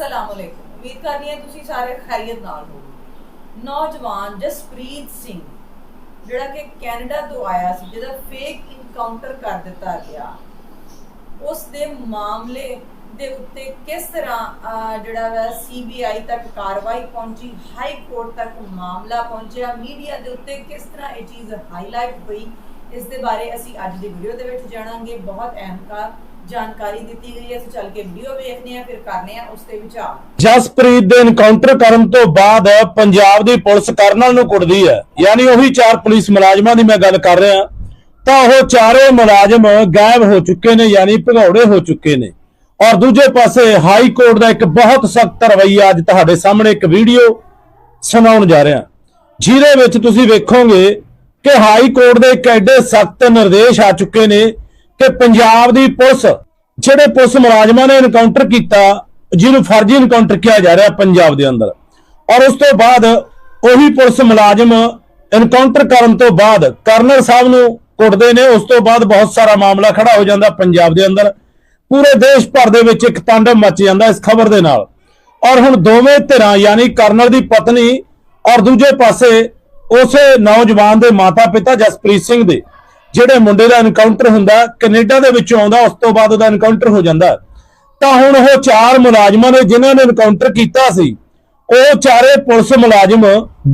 ਅਸਲਾਮ ਅਲੈਕੁਮ ਉਮੀਦ ਕਰਦੀ ਹਾਂ ਤੁਸੀਂ ਸਾਰੇ ਖੈਰੀਅਤ ਨਾਲ ਹੋ ਨੌਜਵਾਨ ਜਸਪ੍ਰੀਤ ਸਿੰਘ, ਜਿਹੜਾ ਕਿ ਕੈਨੇਡਾ ਤੋਂ ਆਇਆ ਸੀ, ਜਿਹਦਾ ਫੇਕ ਇਨਕਾਊਂਟਰ ਕਰ ਦਿੱਤਾ ਗਿਆ। ਉਸ ਦੇ ਮਾਮਲੇ ਦੇ ਉੱਤੇ ਕਿਸ ਤਰ੍ਹਾਂ ਜਿਹੜਾ ਵਾ ਸੀਬੀਆਈ ਤੱਕ ਕਾਰਵਾਈ ਪਹੁੰਚੀ, ਹਾਈ ਕੋਰਟ ਤੱਕ ਮਾਮਲਾ ਪਹੁੰਚਿਆ, ਮੀਡੀਆ ਦੇ ਉੱਤੇ ਕਿਸ ਤਰ੍ਹਾਂ ਇਹ ਚੀਜ਼ ਹਾਈਲਾਈਟ ਹੋਈ, ਇਸ ਦੇ ਬਾਰੇ ਅਸੀਂ ਅੱਜ ਦੀ ਵੀਡੀਓ ਦੇ ਵਿੱਚ ਜਾਣਾਂਗੇ। ਬਹੁਤ ਅਹਿਮ ਕਾ ਜਾਣਕਾਰੀ ਦਿੱਤੀ ਗਈ ਹੈ, ਅਸੀਂ ਚੱਲ ਕੇ ਵੀਡੀਓ ਵੇਖਦੇ ਹਾਂ, ਫਿਰ ਕਰਨੇ ਆ ਉਸ ਤੇ ਵਿਚਾਰ। ਜਸਪ੍ਰੀਤ ਦੇ ਐਨਕਾਊਂਟਰ ਕਰਨ ਤੋਂ ਬਾਅਦ ਪੰਜਾਬ ਦੀ ਪੁਲਿਸ ਕਰਨਲ ਨੂੰ ਕੁੱਟਦੀ ਹੈ। ਯਾਨੀ ਉਹੀ ਚਾਰ ਪੁਲਿਸ ਮੁਲਾਜ਼ਮਾਂ ਦੀ ਮੈਂ ਗੱਲ ਕਰ ਰਿਹਾ। ਤਾਂ ਉਹ ਚਾਰੇ ਮੁਲਾਜ਼ਮ ਗਾਇਬ ਹੋ ਚੁੱਕੇ ਨੇ, ਯਾਨੀ ਭਗੌੜੇ ਹੋ ਚੁੱਕੇ ਨੇ। ਔਰ ਦੂਜੇ ਪਾਸੇ ਹਾਈ ਕੋਰਟ ਦਾ ਇੱਕ ਬਹੁਤ ਸਖਤ ਰਵੱਈਆ ਅੱਜ ਤੁਹਾਡੇ ਸਾਹਮਣੇ ਇੱਕ ਵੀਡੀਓ ਸੁਣਾਉਣ ਜਾ ਰਿਹਾ। ਜਿਹਦੇ ਵਿੱਚ ਤੁਸੀਂ ਵੇਖੋਗੇ ਕਿ ਹਾਈ ਕੋਰਟ ਦੇ ਇੱਕ ਐਡੇ ਸਖਤ ਨਿਰਦੇਸ਼ ਆ ਚੁੱਕੇ ਨੇ ਕਿ ਪੰਜਾਬ ਦੀ ਪੁਲਿਸ, ਜਿਹੜੇ ਪੁਲਿਸ ਮੁਲਾਜ਼ਮਾਂ ਨੇ ਇਨਕਾਊਂਟਰ ਕੀਤਾ, ਜਿਹਨੂੰ ਫਰਜ਼ੀ ਐਨਕਾਊਂਟਰ ਕਿਹਾ ਜਾ ਰਿਹਾ ਪੰਜਾਬ ਦੇ ਅੰਦਰ। ਔਰ ਉਸ ਤੋਂ ਬਾਅਦ ਉਹੀ ਪੁਲਿਸ ਮੁਲਾਜ਼ਮ ਐਨਕਾਊਂਟਰ ਕਰਨ ਤੋਂ ਬਾਅਦ ਕਰਨਲ ਸਾਹਿਬ ਨੂੰ ਕੁੱਟਦੇ ਨੇ। ਉਸ ਤੋਂ ਬਾਅਦ ਬਹੁਤ ਸਾਰਾ ਮਾਮਲਾ ਖੜਾ ਹੋ ਜਾਂਦਾ ਪੰਜਾਬ ਦੇ ਅੰਦਰ। ਪੂਰੇ ਦੇਸ਼ ਭਰ ਦੇ ਵਿੱਚ ਇੱਕ ਤਾਂਡਵ ਮਚ ਜਾਂਦਾ ਇਸ ਖਬਰ ਦੇ ਨਾਲ। ਔਰ ਹੁਣ ਦੋਵੇਂ ਧਿਰਾਂ, ਯਾਨੀ ਕਰਨਲ ਦੀ ਪਤਨੀ ਔਰ ਦੂਜੇ ਪਾਸੇ ਉਸੇ ਨੌਜਵਾਨ ਦੇ ਮਾਤਾ-ਪਿਤਾ ਜਸਪ੍ਰੀਤ ਸਿੰਘ ਦੇ ਜਿਹੜੇ ਮੁੰਡੇ ਦਾ ਐਨਕਾਊਂਟਰ ਹੁੰਦਾ, ਕੈਨੇਡਾ ਦੇ ਵਿੱਚੋਂ ਆਉਂਦਾ, ਉਸ ਤੋਂ ਬਾਅਦ ਉਹਦਾ ਐਨਕਾਊਂਟਰ ਹੋ ਜਾਂਦਾ। ਤਾਂ ਹੁਣ ਉਹ ਚਾਰ ਮੁਲਾਜ਼ਮਾਂ ਨੇ ਜਿਨ੍ਹਾਂ ਨੇ ਐਨਕਾਊਂਟਰ ਕੀਤਾ ਸੀ, ਉਹ ਚਾਰੇ ਪੁਲਿਸ ਮੁਲਾਜ਼ਮ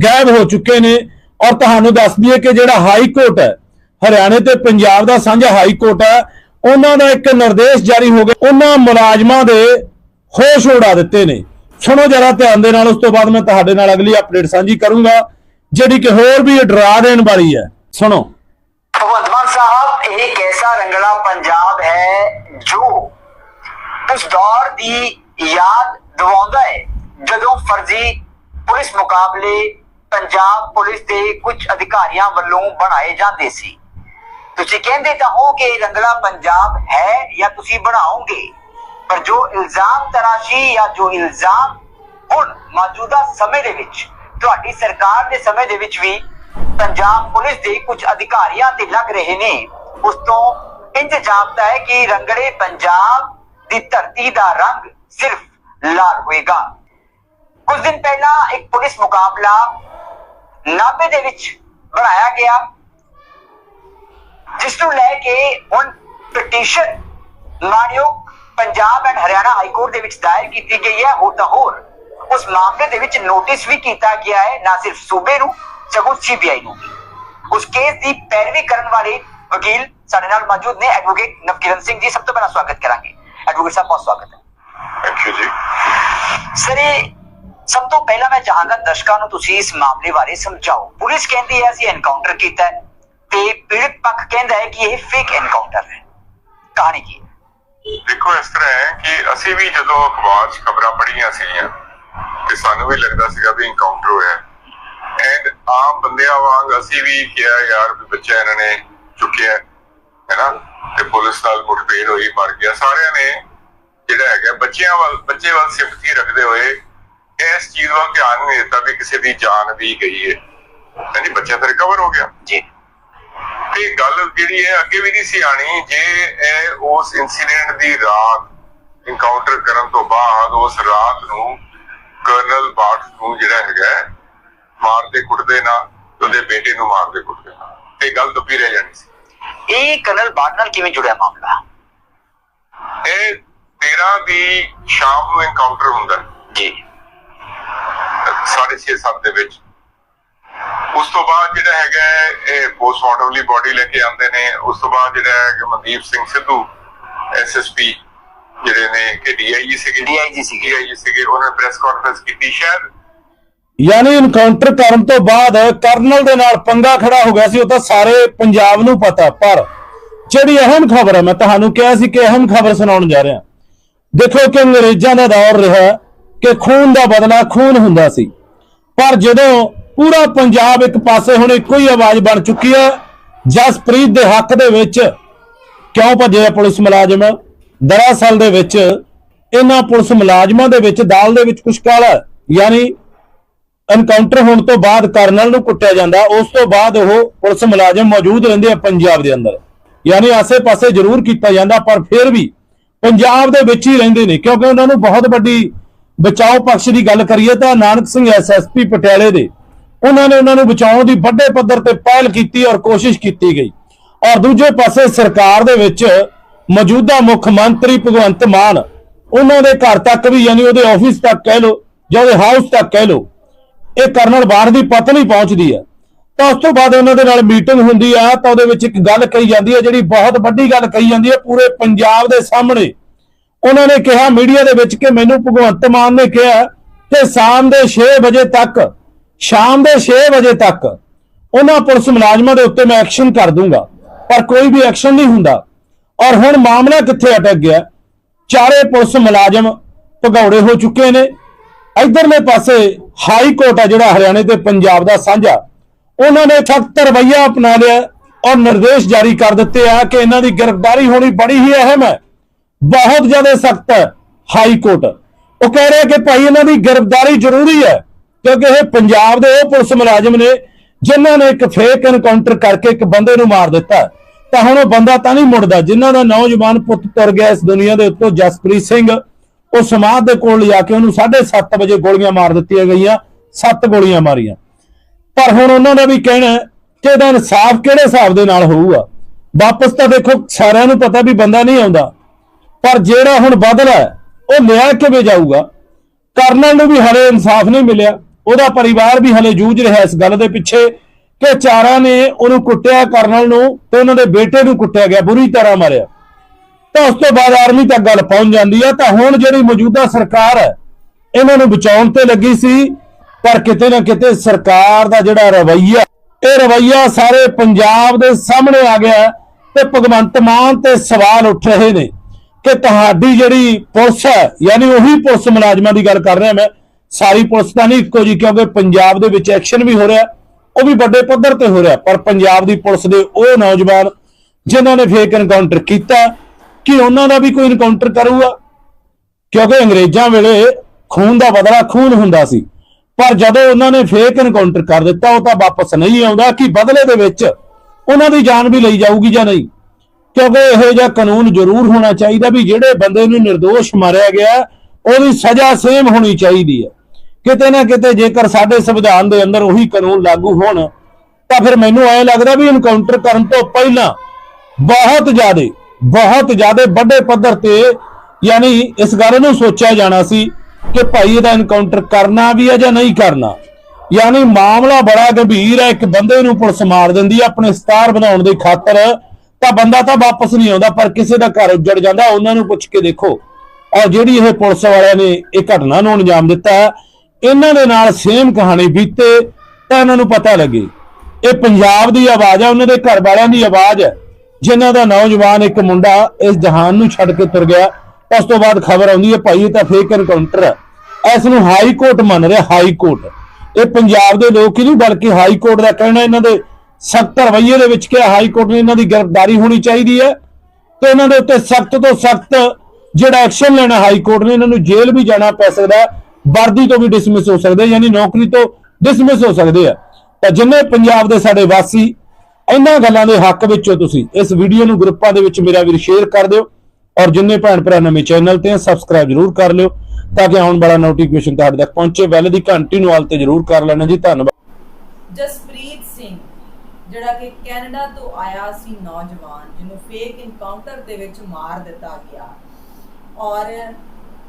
ਗਾਇਬ ਹੋ ਚੁੱਕੇ ਨੇ। ਔਰ ਤੁਹਾਨੂੰ ਦੱਸ ਦਈਏ ਕਿ ਜਿਹੜਾ ਹਾਈ ਕੋਰਟ ਹੈ, ਹਰਿਆਣੇ ਤੇ ਪੰਜਾਬ ਦਾ ਸਾਂਝਾ ਹਾਈ ਕੋਰਟ ਹੈ, ਉਹਨਾਂ ਦਾ ਇੱਕ ਨਿਰਦੇਸ਼ ਜਾਰੀ ਹੋ ਗਿਆ। ਉਹਨਾਂ ਮੁਲਾਜ਼ਮਾਂ ਦੇ ਹੋਸ਼ ਉਡਾ ਦਿੱਤੇ ਨੇ। ਸੁਣੋ ਜਰਾ ਧਿਆਨ ਦੇ ਨਾਲ, ਉਸ ਤੋਂ ਬਾਅਦ ਮੈਂ ਤੁਹਾਡੇ ਨਾਲ ਅਗਲੀ ਅਪਡੇਟ ਸਾਂਝੀ ਕਰੂੰਗਾ, ਜਿਹੜੀ ਕਿ ਹੋਰ ਵੀ ਡਰਾ ਦੇਣ ਵਾਲੀ ਹੈ। ਸੁਣੋ। ਭਗਵੰਤ ਮਾਨ ਸਾਹਿਬ, ਇਹ ਇੱਕ ਐਸਾ ਰੰਗਲਾ ਪੰਜਾਬ ਹੈ ਜੋ ਉਸ ਦੌਰ ਦੀ ਯਾਦ ਦਿਵਾਉਂਦਾ ਹੈ? ਜਦੋਂ ਫਰਜ਼ੀ ਪੁਲਿਸ ਮੁਕਾਬਲੇ ਪੰਜਾਬ ਪੁਲਿਸ ਦੇ ਕੁਝ ਅਧਿਕਾਰੀਆਂ ਵੱਲੋਂ ਬਣਾਏ ਜਾਂਦੇ ਸੀ। ਤੁਸੀਂ ਕਹਿੰਦੇ ਤਾਂ ਹੋ ਕਿ ਇਹ ਰੰਗਲਾ ਪੰਜਾਬ ਹੈ ਜਾਂ ਤੁਸੀਂ ਬਣਾਓਗੇ? ਪਰ ਜੋ ਇਲਜ਼ਾਮ ਤਰਾਸ਼ੀ ਜਾਂ ਜੋ ਇਲਜ਼ਾਮ ਹੁਣ ਮੌਜੂਦਾ ਸਮੇਂ ਦੇ ਵਿੱਚ, ਤੁਹਾਡੀ ਸਰਕਾਰ ਦੇ ਸਮੇਂ ਦੇ ਵਿੱਚ ਵੀ ਪੰਜਾਬ ਪੁਲਿਸ ਦੇ ਕੁਝ ਅਧਿਕਾਰੀਆਂ ਤੇ ਲੱਗ ਰਹੇ ਨੇ। ਉਸ ਤੋਂ ਇੰਜ ਜਾਪਦਾ ਹੈ ਕਿ ਰੰਗਲੇ ਪੰਜਾਬ ਦੀ ਧਰਤੀ ਦਾ ਰੰਗ ਸਿਰਫ ਲਾਲ ਹੋਏਗਾ। ਕੁਝ ਦਿਨ ਪਹਿਲਾਂ ਇੱਕ ਪੁਲਿਸ ਮੁਕਾਬਲਾ ਨਾਭੇ ਦੇ ਵਿੱਚ ਬਣਾਇਆ ਗਿਆ, ਜਿਸ ਨੂੰ ਲੈ ਕੇ ਹੁਣ ਪਟੀਸ਼ਨ ਮਾਨਯੋਗ Punjab and Haryana high court ਦੇ ਵਿੱਚ ਦਾਇਰ ਕੀਤੀ ਗਈ ਹੈ। ਹੋਰ ਤਾਂ ਹੋਰ ਉਸ ਮਾਮਲੇ ਦੇ ਵਿੱਚ ਨੋਟਿਸ ਵੀ ਕੀਤਾ ਗਿਆ ਹੈ, ਨਾ ਸਿਰਫ ਸੂਬੇ ਨੂੰ ਸਗੋਂ ਸੀਬੀਆਈ ਨੂੰ। ਉਸ ਕੇਸ ਦੀ ਪੈਰਵੀ ਕਰਨ ਵਾਲੇ ਵਕੀਲ ਸਾਡੇ ਨਾਲ ਮੌਜੂਦ ਨੇ। ਐਡਵੋਕੇਟ ਨਵਕਿਰਨ ਸਿੰਘ ਜੀ ਸਭ ਤੋਂ ਪਹਿਲਾਂ ਸਵਾਗਤ ਕਰਾਂਗੇ। ਐਡਵੋਕੇਟ ਸਾਹਿਬ ਬਹੁਤ ਸਵਾਗਤ ਹੈ। ਥੈਂਕ ਯੂ ਜੀ। ਸਰ ਸਭ ਤੋਂ ਪਹਿਲਾਂ ਮੈਂ ਚਾਹਾਂਗਾ ਦਰਸ਼ਕਾਂ ਨੂੰ ਤੁਸੀਂ ਇਸ ਮਾਮਲੇ ਬਾਰੇ ਸਮਝਾਓ। ਪੁਲਿਸ ਕਹਿੰਦੀ ਹੈ ਅਸੀਂ ਐਨਕਾਊਂਟਰ ਕੀਤਾ ਹੈ ਤੇ ਪੀੜਤ ਪੱਖ ਕਹਿੰਦਾ ਹੈ ਕਿ ਇਹ ਫੇਕ ਐਨਕਾਊਂਟਰ ਹੈ। ਕਹਾਣੀ ਕੀ ਦੇਖੋ ਇਸ ਤਰ੍ਹਾਂ ਹੈ ਕਿ ਅਸੀਂ ਵੀ ਜਦੋਂ ਅਖਬਾਰ 'ਚ ਖਬਰਾਂ ਪੜ੍ਹੀਆਂ ਸੀਗੀਆਂ ਤੇ ਸਾਨੂੰ ਵੀ ਲੱਗਦਾ ਸੀਗਾ ਵੀ ਇਨਕਾਊਂਟਰ ਹੋਇਆ ਐਂਡ ਆਮ ਬੰਦਿਆਂ ਵਾਂਗ ਅਸੀਂ ਵੀ ਕਿਹਾ ਯਾਰ ਵੀ ਬੱਚਾ ਇਹਨਾਂ ਨੇ ਚੁੱਕਿਆ ਹੈ। ਹੈਨਾ? ਤੇ ਪੁਲਿਸ ਨਾਲ ਮੁਠਭੇੜ ਹੋਈ ਮਰ ਗਿਆ। ਸਾਰਿਆਂ ਨੇ ਜਿਹੜਾ ਹੈਗਾ ਬੱਚਿਆਂ ਵੱਲ ਬੱਚੇ ਵੱਲ ਸਿੰਪਥੀ ਰੱਖਦੇ ਹੋਏ ਇਸ ਚੀਜ਼ ਵੱਲ ਧਿਆਨ ਨਹੀਂ ਦਿੱਤਾ ਵੀ ਕਿਸੇ ਦੀ ਜਾਨ ਵੀ ਗਈ ਹੈ। ਯਾਨੀ ਬੱਚਾ ਤਾਂ ਰਿਕਵਰ ਹੋ ਗਿਆ। ਜੀ। ਤੇ ਗੱਲ ਜਿਹੜੀ ਹੈ ਅੱਗੇ ਵੀ ਨਹੀਂ ਸੀ ਆਣੀ ਜੇ ਇਹ ਉਸ ਇਨਸੀਡੈਂਟ ਦੀ ਰਾਤ ਇਨਕਾਊਂਟਰ ਕਰਨ ਤੋਂ ਬਾਅਦ ਉਸ ਰਾਤ ਨੂੰ ਕਰਨਲ ਬਾਟ ਨੂੰ ਜਿਹੜਾ ਹੈਗਾ ਮਾਰਦੇ ਕੁੱਟਦੇ ਨਾ ਉਹਦੇ ਬੇਟੇ ਨੂੰ ਮਾਰਦੇ ਕੁੱਟਦੇ ਨਾ। ਇਹ ਗੱਲ ਦੁਪੀ ਰਹਿ ਜਾਣੀ ਸੀ। ਇਹ ਕਰਨਲ ਬਾਟ ਨਾਲ ਕਿਵੇਂ ਜੁੜਿਆ ਮਾਮਲਾ? ਇਹ 13 ਦੀ ਸ਼ਾਮ ਨੂੰ ਇਨਕਾਊਂਟਰ ਹੁੰਦਾ ਜੀ। 6:30 7 ਦੇ ਵਿੱਚ। ਉਸ ਤੋਂ ਬਾਅਦ ਜਿਹੜਾ ਹੈਗਾ ਇਹ ਪੋਸਟਮਾਰਟਮ ਲਈ ਬੋਡੀ ਲੈ ਕੇ ਆਉਂਦੇ ਨੇ। ਉਸ ਤੋਂ ਬਾਅਦ ਜਿਹੜਾ ਹੈ ਕਿ ਮਨਦੀਪ ਸਿੰਘ ਸਿੱਧੂ ਐਸਐਸਪੀ ਜਿਹੜੇ ਨੇ ਕਿ ਡੀਆਈਜੀ ਸੀਗੇ। DIG ਸੀਗੇ। ਡੀਆਈਜੀ ਸੀਗੇ। ਉਹਨਾਂ ਨੇ ਪ੍ਰੈਸ ਕਾਨਫਰੰਸ ਕੀਤੀ ਸ਼ਾਇਦ। ਯਾਨੀ ਇਨਕਾਊਂਟਰ ਕਰਨ ਤੋਂ ਬਾਅਦ ਕਰਨਲ ਦੇ ਨਾਲ ਪੰਗਾ ਖੜਾ ਹੋ ਗਿਆ ਸੀ, ਉਹ ਤਾਂ ਸਾਰੇ ਪੰਜਾਬ ਨੂੰ ਪਤਾ, ਪਰ ਜਿਹੜੀ ਅਹਿਮ ਖਬਰ ਹੈ, ਮੈਂ ਤੁਹਾਨੂੰ ਕਿਹਾ ਸੀ ਕਿ ਅਹਿਮ ਖਬਰ ਸੁਣਾਉਣ ਜਾ ਰਿਹਾ। ਦੇਖੋ ਕਿ ਅੰਗਰੇਜ਼ਾਂ ਦਾ ਦੌਰ ਰਿਹਾ ਕਿ ਖੂਨ ਦਾ ਬਦਲਾ ਖੂਨ ਹੁੰਦਾ ਸੀ, ਪਰ ਜਦੋਂ ਪੂਰਾ ਪੰਜਾਬ ਇੱਕ ਪਾਸੇ ਹੁਣ ਇੱਕੋ ਹੀ ਆਵਾਜ਼ ਬਣ ਚੁੱਕੀ ਹੈ, ਜਸਪ੍ਰੀਤ ਦੇ ਹੱਕ ਦੇ ਵਿੱਚ ਕਿਉਂ ਭੱਜੇ ਆ ਪੁਲਿਸ ਮੁਲਾਜ਼ਮ? ਦਰਅਸਲ ਦੇ ਵਿੱਚ ਇਹਨਾਂ ਪੁਲਿਸ ਮੁਲਾਜ਼ਮਾਂ ਦੇ ਵਿੱਚ ਦਾਲ ਦੇ ਵਿੱਚ ਕੁਛ ਕਾਲਾ ਯਾਨੀ ਐਨਕਾਊਂਟਰ ਹੋਣ ਤੋਂ ਬਾਅਦ ਕਰਨਲ ਨੂੰ ਕੁੱਟਿਆ ਜਾਂਦਾ। ਉਸ ਤੋਂ ਬਾਅਦ ਉਹ ਪੁਲਿਸ ਮੁਲਾਜ਼ਮ ਮੌਜੂਦ ਰਹਿੰਦੇ ਆ ਪੰਜਾਬ ਦੇ ਅੰਦਰ। ਯਾਨੀ ਆਸੇ-ਪਾਸੇ ਜ਼ਰੂਰ ਕੀਤਾ ਜਾਂਦਾ, ਪਰ ਫਿਰ ਵੀ ਪੰਜਾਬ ਦੇ ਵਿੱਚ ਹੀ ਰਹਿੰਦੇ ਨੇ। ਕਿਉਂਕਿ ਉਹਨਾਂ ਨੂੰ ਬਹੁਤ ਵੱਡੀ ਬਚਾਓ ਪਕਸ਼ ਦੀ ਗੱਲ ਕਰੀਏ ਤਾਂ ਨਾਨਕ ਸਿੰਘ ਐਸਐਸਪੀ ਪਟਿਆਲੇ ਦੇ, ਉਹਨਾਂ ਨੇ ਉਹਨਾਂ ਨੂੰ ਬਚਾਉਣ ਦੀ ਵੱਡੇ ਪੱਧਰ ਤੇ ਪਹਿਲ ਕੀਤੀ ਔਰ ਕੋਸ਼ਿਸ਼ ਕੀਤੀ ਗਈ। ਔਰ ਦੂਜੇ ਪਾਸੇ ਸਰਕਾਰ ਦੇ ਵਿੱਚ ਮੌਜੂਦਾ ਮੁੱਖ ਮੰਤਰੀ ਭਗਵੰਤ ਮਾਨ, ਉਹਨਾਂ ਦੇ ਘਰ ਤੱਕ ਵੀ, ਯਾਨੀ ਉਹਦੇ ਆਫਿਸ ਤੱਕ ਕਹਿ ਲਓ ਜਾਂ ਉਹਦੇ ਹਾਊਸ ਤੱਕ ਕਹਿ ਲਓ ਇਹ ਕਰਨਲ ਬਾੜ ਦੀ ਪਤਨੀ ਪਹੁੰਚਦੀ ਹੈ। ਤਾਂ ਉਸ ਤੋਂ ਬਾਅਦ ਉਹਨਾਂ ਦੇ ਨਾਲ ਮੀਟਿੰਗ ਹੁੰਦੀ ਆ, ਤਾਂ ਉਹਦੇ ਵਿੱਚ ਇੱਕ ਗੱਲ ਕਹੀ ਜਾਂਦੀ ਹੈ, ਜਿਹੜੀ ਬਹੁਤ ਵੱਡੀ ਗੱਲ ਕਹੀ ਜਾਂਦੀ ਹੈ ਪੂਰੇ ਪੰਜਾਬ ਦੇ ਸਾਹਮਣੇ। ਉਹਨਾਂ ਨੇ ਕਿਹਾ ਮੀਡੀਆ ਦੇ ਵਿੱਚ ਕਿ ਮੈਨੂੰ ਭਗਵੰਤ ਮਾਨ ਨੇ ਕਿਹਾ ਕਿ ਸ਼ਾਮ ਦੇ 6 ਵਜੇ ਤੱਕ, ਸ਼ਾਮ ਦੇ 6 ਵਜੇ ਤੱਕ ਉਹਨਾਂ ਪੁਲਿਸ ਮੁਲਾਜ਼ਮਾਂ ਦੇ ਉੱਤੇ ਮੈਂ ਐਕਸ਼ਨ ਕਰ ਦੂੰਗਾ। ਪਰ ਕੋਈ ਵੀ ਐਕਸ਼ਨ ਨਹੀਂ ਹੁੰਦਾ। ਔਰ ਹੁਣ ਮਾਮਲਾ ਕਿੱਥੇ ਅਟਕ ਗਿਆ? ਚਾਰੇ ਪੁਲਿਸ ਮੁਲਾਜ਼ਮ ਭਗੌੜੇ ਹੋ ਚੁੱਕੇ ਨੇ। ਇਧਰਲੇ ਪਾਸੇ ਹਾਈ ਕੋਰਟ ਆ ਜਿਹੜਾ ਹਰਿਆਣੇ ਤੇ ਪੰਜਾਬ ਦਾ ਸਾਂਝਾ। ਉਹਨਾਂ ਨੇ ਸਖਤ ਰਵੱਈਆ ਅਪਣਾ ਲਿਆ ਔਰ ਨਿਰਦੇਸ਼ ਜਾਰੀ ਕਰ ਦਿੱਤੇ ਆ ਕਿ ਇਹਨਾਂ ਦੀ ਗ੍ਰਿਫਤਾਰੀ ਹੋਣੀ ਬੜੀ ਹੀ ਅਹਿਮ ਹੈ। ਬਹੁਤ ਜ਼ਿਆਦਾ ਸਖਤ ਹੈ ਹਾਈ ਕੋਰਟ। ਉਹ ਕਹਿ ਰਿਹਾ ਕਿ ਭਾਈ ਇਹਨਾਂ ਦੀ ਗ੍ਰਿਫਤਾਰੀ ਜ਼ਰੂਰੀ ਹੈ ਕਿਉਂਕਿ ਇਹ ਪੰਜਾਬ ਦੇ ਉਹ ਪੁਲਿਸ ਮੁਲਾਜ਼ਮ ਨੇ ਜਿਨ੍ਹਾਂ ਨੇ ਇੱਕ ਫੇਕ ਐਨਕਾਊਂਟਰ ਕਰਕੇ ਇੱਕ ਬੰਦੇ ਨੂੰ ਮਾਰ ਦਿੱਤਾ। ਤਾਂ ਹੁਣ ਉਹ ਬੰਦਾ ਤਾਂ ਨਹੀਂ ਮੁੜਦਾ, ਜਿਨ੍ਹਾਂ ਦਾ ਨੌਜਵਾਨ ਪੁੱਤ ਤੁਰ ਗਿਆ ਇਸ ਦੁਨੀਆ ਦੇ ਉੱਤੋਂ ਜਸਪ੍ਰੀਤ ਸਿੰਘ। ਉਹ ਸਮਾਧ ਦੇ ਕੋਲ ਲਿਆ ਕੇ ਉਹਨੂੰ 7:30 ਵਜੇ ਗੋਲੀਆਂ ਮਾਰ ਦਿੱਤੀਆਂ ਗਈਆਂ 7 ਗੋਲੀਆਂ ਮਾਰੀਆਂ। ਪਰ ਹੁਣ ਉਹਨਾਂ ਦਾ ਵੀ ਕਹਿਣਾ ਕਿ ਇਹਦਾ ਇਨਸਾਫ ਕਿਹੜੇ ਹਿਸਾਬ ਦੇ ਨਾਲ ਹੋਊਗਾ? ਵਾਪਸ ਤਾਂ ਦੇਖੋ ਸਾਰਿਆਂ ਨੂੰ ਪਤਾ ਵੀ ਬੰਦਾ ਨਹੀਂ ਆਉਂਦਾ। ਪਰ ਜਿਹੜਾ ਹੁਣ ਬਦਲਾ ਹੈ, ਉਹ ਲਿਆ ਕਿਵੇਂ ਜਾਊਗਾ? ਕਰਨਲ ਨੂੰ ਵੀ ਹਲੇ ਇਨਸਾਫ ਨਹੀਂ ਮਿਲਿਆ। ਉਹਦਾ ਪਰਿਵਾਰ ਵੀ ਹਲੇ ਜੂਝ ਰਿਹਾ ਇਸ ਗੱਲ ਦੇ ਪਿੱਛੇ ਕਿ ਚਾਰਾਂ ਨੇ ਉਹਨੂੰ ਕੁੱਟਿਆ ਕਰਨਲ ਨੂੰ ਤੇ ਉਹਨਾਂ ਦੇ ਬੇਟੇ ਨੂੰ ਕੁੱਟਿਆ ਗਿਆ ਬੁਰੀ ਤਰ੍ਹਾਂ ਮਾਰਿਆ। ਤਾਂ ਉਸ ਤੋਂ ਬਾਅਦ ਆਰਮੀ ਤੱਕ ਗੱਲ ਪਹੁੰਚ ਜਾਂਦੀ ਹੈ ਤਾਂ ਹੁਣ ਜਿਹੜੀ ਮੌਜੂਦਾ ਸਰਕਾਰ ਹੈ ਇਹਨਾਂ ਨੂੰ ਬਚਾਉਣ ਤੇ ਲੱਗੀ ਸੀ, ਪਰ ਕਿਤੇ ਨਾ ਕਿਤੇ ਸਰਕਾਰ ਦਾ ਜਿਹੜਾ ਰਵੱਈਆ, ਇਹ ਰਵੱਈਆ ਸਾਰੇ ਪੰਜਾਬ ਦੇ ਸਾਹਮਣੇ ਆ ਗਿਆ ਤੇ ਭਗਵੰਤ ਮਾਨ ਤੇ ਸਵਾਲ ਉੱਠ ਰਹੇ ਨੇ ਕਿ ਤੁਹਾਡੀ ਜਿਹੜੀ ਪੁਲਿਸ ਹੈ, ਯਾਨੀ ਉਹੀ ਪੁਲਿਸ ਮੁਲਾਜ਼ਮਾਂ ਦੀ ਗੱਲ ਕਰ ਰਿਹਾ ਮੈਂ, ਸਾਰੀ ਪੁਲਿਸ ਤਾਂ ਨਹੀਂ ਇੱਕੋ ਜੀ ਕਿਉਂਕਿ ਪੰਜਾਬ ਦੇ ਵਿੱਚ ਐਕਸ਼ਨ ਵੀ ਹੋ ਰਿਹਾ, ਉਹ ਵੀ ਵੱਡੇ ਪੱਧਰ ਤੇ ਹੋ ਰਿਹਾ, ਪਰ ਪੰਜਾਬ ਦੀ ਪੁਲਿਸ ਦੇ ਉਹ ਨੌਜਵਾਨ ਜਿਨ੍ਹਾਂ ਨੇ ਫੇਕ ਐਨਕਾਊਂਟਰ ਕੀਤਾ ਕਿ ਉਹਨਾਂ ਦਾ ਵੀ ਕੋਈ ਇਨਕਾਊਂਟਰ ਕਰੂਗਾ? ਕਿਉਂਕਿ ਅੰਗਰੇਜ਼ਾਂ ਵੇਲੇ ਖੂਨ ਦਾ ਬਦਲਾ ਖੂਨ ਹੁੰਦਾ ਸੀ। ਪਰ ਜਦੋਂ ਉਹਨਾਂ ਨੇ ਫੇਕ ਇਨਕਾਊਂਟਰ ਕਰ ਦਿੱਤਾ, ਉਹ ਤਾਂ ਵਾਪਸ ਨਹੀਂ ਆਉਂਦਾ ਕਿ ਬਦਲੇ ਦੇ ਵਿੱਚ ਉਹਨਾਂ ਦੀ ਜਾਨ ਵੀ ਲਈ ਜਾਊਗੀ ਜਾਂ ਨਹੀਂ। ਕਿਉਂਕਿ ਇਹੋ ਜਿਹਾ ਕਾਨੂੰਨ ਜ਼ਰੂਰ ਹੋਣਾ ਚਾਹੀਦਾ ਵੀ ਜਿਹੜੇ ਬੰਦੇ ਨੂੰ નિર્ਦੋਸ਼ ਮਾਰਿਆ ਗਿਆ, ਉਹਦੀ ਸਜ਼ਾ ਸੇਮ ਹੋਣੀ ਚਾਹੀਦੀ ਹੈ। ਕਿਤੇ ਨਾ ਕਿਤੇ ਜੇਕਰ ਸਾਡੇ ਸੰਵਿਧਾਨ ਦੇ ਅੰਦਰ ਉਹੀ ਕਾਨੂੰਨ ਲਾਗੂ ਹੋਣ, ਤਾਂ ਫਿਰ ਮੈਨੂੰ ਐ ਲੱਗਦਾ ਵੀ ਇਨਕਾਊਂਟਰ ਕਰਨ ਤੋਂ ਪਹਿਲਾਂ ਬਹੁਤ ਜ਼ਿਆਦਾ ਬਹੁਤ ਜ਼ਿਆਦਾ ਵੱਡੇ ਪੱਧਰ ਤੇ ਯਾਨੀ ਇਸ ਗੱਲ ਨੂੰ ਸੋਚਿਆ ਜਾਣਾ ਸੀ ਕਿ ਭਾਈ ਇਹਦਾ ਐਨਕਾਊਂਟਰ ਕਰਨਾ ਵੀ ਹੈ ਜਾਂ ਨਹੀਂ ਕਰਨਾ। ਯਾਨੀ ਮਾਮਲਾ ਬੜਾ ਗੰਭੀਰ ਹੈ, ਇੱਕ ਬੰਦੇ ਨੂੰ ਪੁਲਿਸ ਮਾਰ ਦਿੰਦੀ ਹੈ, ਆਪਣੇ ਸਤਾਰ ਬਣਾਉਣ ਦੀ ਖਾਤਰ। ਤਾਂ ਬੰਦਾ ਤਾਂ ਵਾਪਸ ਨਹੀਂ ਆਉਂਦਾ, ਪਰ ਕਿਸੇ ਦਾ ਘਰ ਉੱਜੜ ਜਾਂਦਾ, ਉਹਨਾਂ ਨੂੰ ਪੁੱਛ ਕੇ ਦੇਖੋ। ਔਰ ਜਿਹੜੀ ਇਹ ਪੁਲਿਸ ਵਾਲਿਆਂ ਨੇ ਇਹ ਘਟਨਾ ਨੂੰ ਅੰਜਾਮ ਦਿੱਤਾ, ਇਹਨਾਂ ਦੇ ਨਾਲ ਸੇਮ ਕਹਾਣੀ ਬੀਤੇ ਤਾਂ ਇਹਨਾਂ ਨੂੰ ਪਤਾ ਲੱਗੇ। ਇਹ ਪੰਜਾਬ ਦੀ ਆਵਾਜ਼ ਹੈ, ਉਹਨਾਂ ਦੇ ਘਰ ਵਾਲਿਆਂ ਦੀ ਆਵਾਜ਼ ਹੈ। ਜਿਨ੍ਹਾਂ ਦਾ ਨੌਜਵਾਨ ਇੱਕ ਮੁੰਡਾ ਇਸ ਜਹਾਨ ਨੂੰ ਛੱਡ ਕੇ ਤੁਰ ਗਿਆ, ਉਸ ਤੋਂ ਬਾਅਦ ਖਬਰ ਆਉਂਦੀ ਹੈ ਭਾਈ ਇਹ ਤਾਂ ਫੇਕ ਐਨਕਾਊਂਟਰ ਹੈ। ਇਸ ਨੂੰ ਹਾਈ ਕੋਰਟ ਮੰਨ ਰਿਹਾ ਹਾਈ ਕੋਰਟ ਇਹ ਪੰਜਾਬ ਦੇ ਲੋਕ ਹੀ ਨਹੀਂ, ਬਲਕਿ ਹਾਈ ਕੋਰਟ ਦਾ ਕਹਿਣਾ ਇਹਨਾਂ ਦੇ ਸਖਤ ਰਵੱਈਏ ਦੇ ਵਿੱਚ ਕਿ ਹਾਈ ਕੋਰਟ ਨੇ ਇਹਨਾਂ ਦੀ ਗ੍ਰਿਫਤਾਰੀ ਹੋਣੀ ਚਾਹੀਦੀ ਹੈ। ਤੇ ਇਹਨਾਂ ਦੇ ਉੱਤੇ ਸਖਤ ਤੋਂ ਸਖਤ ਜਿਹੜਾ ਐਕਸ਼ਨ ਲੈਣਾ ਹਾਈ ਕੋਰਟ ਨੇ, ਇਹਨਾਂ ਨੂੰ ਜੇਲ੍ਹ ਵੀ ਜਾਣਾ ਪੈ ਸਕਦਾ ਵਰਦੀ ਤੋਂ ਵੀ ਡਿਸਮਿਸ ਹੋ ਸਕਦੇ ਯਾਨੀ ਨੌਕਰੀ ਤੋਂ ਡਿਸਮਿਸ ਹੋ ਸਕਦੇ ਆ ਤਾਂ ਜਿੰਨੇ ਪੰਜਾਬ ਦੇ ਸਾਡੇ ਵਾਸੀ ਇਹਨਾਂ ਗੱਲਾਂ ਦੇ ਹੱਕ ਵਿੱਚੋਂ ਤੁਸੀਂ ਇਸ ਵੀਡੀਓ ਨੂੰ ਗਰੁੱਪਾਂ ਦੇ ਵਿੱਚ ਮੇਰਾ ਵੀਰ ਸ਼ੇਅਰ ਕਰ ਦਿਓ ਔਰ ਜਿੰਨੇ ਭੈਣ ਭਰਾ ਨਵੇਂ ਚੈਨਲ ਤੇ ਸਬਸਕ੍ਰਾਈਬ ਜਰੂਰ ਕਰ ਲਿਓ ਤਾਂ ਕਿ ਆਉਣ ਵਾਲਾ ਨੋਟੀਫਿਕੇਸ਼ਨ ਤੁਹਾਡੇ ਤੱਕ ਪਹੁੰਚੇ। ਬੈਲ ਦੀ ਘੰਟੀ ਨੂੰ ਆਲ ਤੇ ਜਰੂਰ ਕਰ ਲੈਣਾ ਜੀ। ਧੰਨਵਾਦ। ਜਸਪ੍ਰੀਤ ਸਿੰਘ, ਜਿਹੜਾ ਕਿ ਕੈਨੇਡਾ ਤੋਂ ਆਇਆ ਸੀ ਨੌਜਵਾਨ, ਜਿਹਨੂੰ ਫੇਕ ਇਨਕਾਊਂਟਰ ਦੇ ਵਿੱਚ ਮਾਰ ਦਿੱਤਾ ਗਿਆ। ਔਰ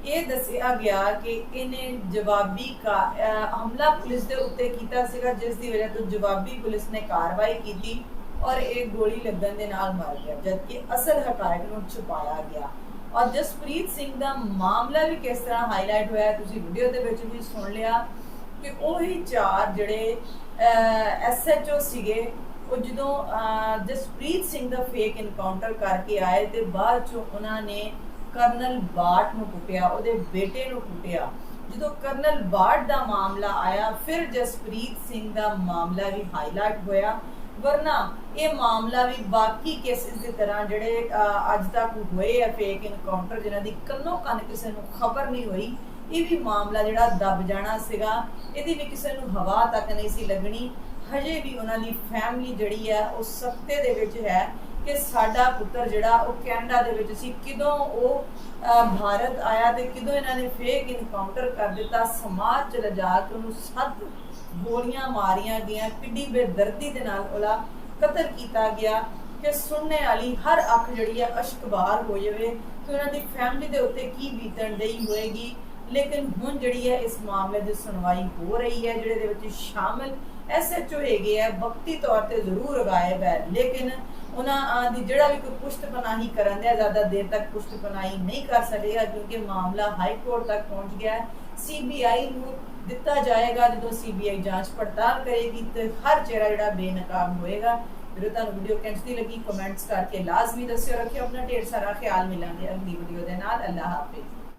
ਇਹ ਦੱਸਿਆ ਗਿਆ ਕਿ ਇਹਨੇ ਜਵਾਬੀ ਹਮਲਾ ਪੁਲਿਸ ਦੇ ਉੱਤੇ ਕੀਤਾ ਸੀਗਾ, ਜਿਸ ਦੀ ਵਜ੍ਹਾ ਤੋਂ ਜਵਾਬੀ ਪੁਲਿਸ ਨੇ ਕਾਰਵਾਈ ਕੀਤੀ ਔਰ ਇਹ ਗੋਲੀ ਲੱਗਣ ਦੇ ਨਾਲ ਮਰ ਗਿਆ, ਜਦਕਿ ਅਸਲ ਹਕਾਇਕ ਨੂੰ ਛੁਪਾਇਆ ਗਿਆ। ਔਰ ਜਸਪ੍ਰੀਤ ਸਿੰਘ ਦਾ ਮਾਮਲਾ ਵੀ ਕਿਸ ਤਰ੍ਹਾਂ ਹਾਈਲਾਈਟ ਹੋਇਆ, ਤੁਸੀਂ ਵੀਡੀਓ ਦੇ ਵਿੱਚ ਵੀ ਸੁਣ ਲਿਆ ਕਿ ਉਹੀ ਚਾਰ ਜਿਹੜੇ ਐਸਐਚਓ ਸੀਗੇ, ਉਹ ਜਦੋਂ ਜਸਪ੍ਰੀਤ ਸਿੰਘ ਦਾ ਫੇਕ ਇਨਕਾਊਂਟਰ ਕਰਕੇ ਆਏ ਤੇ ਬਾਅਦ ਚ ਉਹਨਾਂ ਨੇ ਕਰਨਲ ਬਾਟ ਨੂੰ ਕੁੱਟਿਆ, ਉਹਦੇ ਬੇਟੇ ਨੂੰ ਕੁੱਟਿਆ। ਜਦੋਂ ਕਰਨਲ ਬਾਟ ਦਾ ਮਾਮਲਾ ਆਇਆ, ਫਿਰ ਜਸਪ੍ਰੀਤ ਸਿੰਘ ਦਾ ਮਾਮਲਾ ਵੀ ਹਾਈਲਾਈਟ ਹੋਇਆ। ਵਰਨਾ ਇਹ ਮਾਮਲਾ ਵੀ ਬਾਕੀ ਕੇਸਿਸ ਦੀ ਤਰ੍ਹਾਂ ਜਿਹੜੇ ਅੱਜ ਤੱਕ ਹੋਏ ਆ ਫੇਕ ਇਨਕਾਊਂਟਰ ਜਿਨ੍ਹਾਂ ਦੀ ਕੰਨੋ ਕੰਨ ਕਿਸੇ ਨੂੰ ਖਬਰ ਨਹੀਂ ਹੋਈ, ਇਹ ਵੀ ਮਾਮਲਾ ਜਿਹੜਾ ਦਬ ਜਾਣਾ ਸੀਗਾ। ਇਹਦੀ ਵੀ ਕਿਸੇ ਨੂੰ ਹਵਾ ਤੱਕ ਨਹੀਂ ਸੀ ਲੱਗਣੀ। ਹਜੇ ਵੀ ਉਹਨਾਂ ਦੀ ਫੈਮਿਲੀ ਜਿਹੜੀ ਆ, ਉਹ ਸਖਤੇ ਦੇ ਵਿੱਚ ਹੈ। ਕਿ ਸਾਡਾ ਪੁੱਤਰ ਜਿਹੜਾ, ਉਹ ਕੈਨੇਡਾ ਦੇ ਵਿੱਚ ਸੀ। ਕਿਦੋਂ ਉਹ ਭਾਰਤ ਆਇਆ ਤੇ ਕਿਦੋਂ ਇਹਨਾਂ ਨੇ ਫੇਕ ਇਨਕਾਊਂਟਰ ਕਰ ਦਿੱਤਾ, ਸਮਾਜ ਚ ਲਿਜਾ ਕੇ ਉਹਨੂੰ ਸੱਤ ਗੋਲੀਆਂ ਮਾਰੀਆਂ ਗਈਆਂ, ਕਿੱਡੀ ਬੇਦਰਦੀ ਦੇ ਨਾਲ ਉਹਦਾ ਕਤਲ ਕੀਤਾ ਗਿਆ ਕਿ ਸੁਣਨੇ ਵਾਲੀ ਹਰ ਅੱਖ ਜਿਹੜੀ ਹੈ ਅਸ਼ਕਬਾਰ ਹੋ ਜਾਵੇ ਕਿ ਉਹਨਾਂ ਦੀ ਫੈਮਿਲੀ ਦੇ ਉੱਤੇ ਕੀ ਬੀਤਣ ਡਈ ਹੋਏਗੀ। ਲੇਕਿਨ ਹੁਣ ਜਿਹੜੀ ਹੈ ਇਸ ਮਾਮਲੇ ਦੀ ਸੁਣਵਾਈ ਹੋ ਰਹੀ ਹੈ, ਜਿਹੜੇ ਦੇ ਵਿੱਚ ਸ਼ਾਮਲ ਐਸਐਚਓ ਹੈਗੇ ਆ, ਵਕਤੀ ਤੌਰ ਤੇ ਜ਼ਰੂਰ ਗਾਇਬ ਹੈ। ਲੇਕਿਨ ਉਹਨਾਂ ਅਹ, ਦੀ ਜਿਹੜਾ ਵੀ ਕੋਈ ਪੁਸ਼ਤ ਪਨਾਹੀ ਕਰਨ ਦਿਆ ਜ਼ਿਆਦਾ ਦੇਰ ਤੱਕ ਪੁਸ਼ਤ ਪਨਾਹੀ ਨਹੀਂ ਕਰ ਸਕੇਗਾ ਕਿਉਂਕਿ ਮਾਮਲਾ ਹਾਈ ਕੋਰਟ ਤੱਕ ਪਹੁੰਚ ਗਿਆ ਹੈ। ਸੀਬੀਆਈ ਨੂੰ ਦਿੱਤਾ ਜਾਏਗਾ ਜਦੋਂ ਸੀਬੀਆਈ ਜਾਂਚ ਪੜਤਾਲ ਕਰੇਗੀ ਤੇ ਹਰ ਚਿਹਰਾ ਜਿਹੜਾ ਬੇਨਕਾਬ ਹੋਏਗਾ। ਵੀਡੀਓ ਤੁਹਾਨੂੰ ਵੀਡੀਓ ਕਿੰਨੀ ਲੱਗੀ ਕਮੈਂਟਸ ਕਰਕੇ ਲਾਜ਼ਮੀ ਦੱਸਿਓ ਰੱਖਿਓ ਆਪਣਾ ਢੇਰ ਸਾਰਾ ਖਿਆਲ ਮਿਲਾਂਗੇ ਅਗਲੀ ਵੀਡੀਓ ਦੇ ਨਾਲ। ਅੱਲਾਹ ਹਾਫਿਜ਼।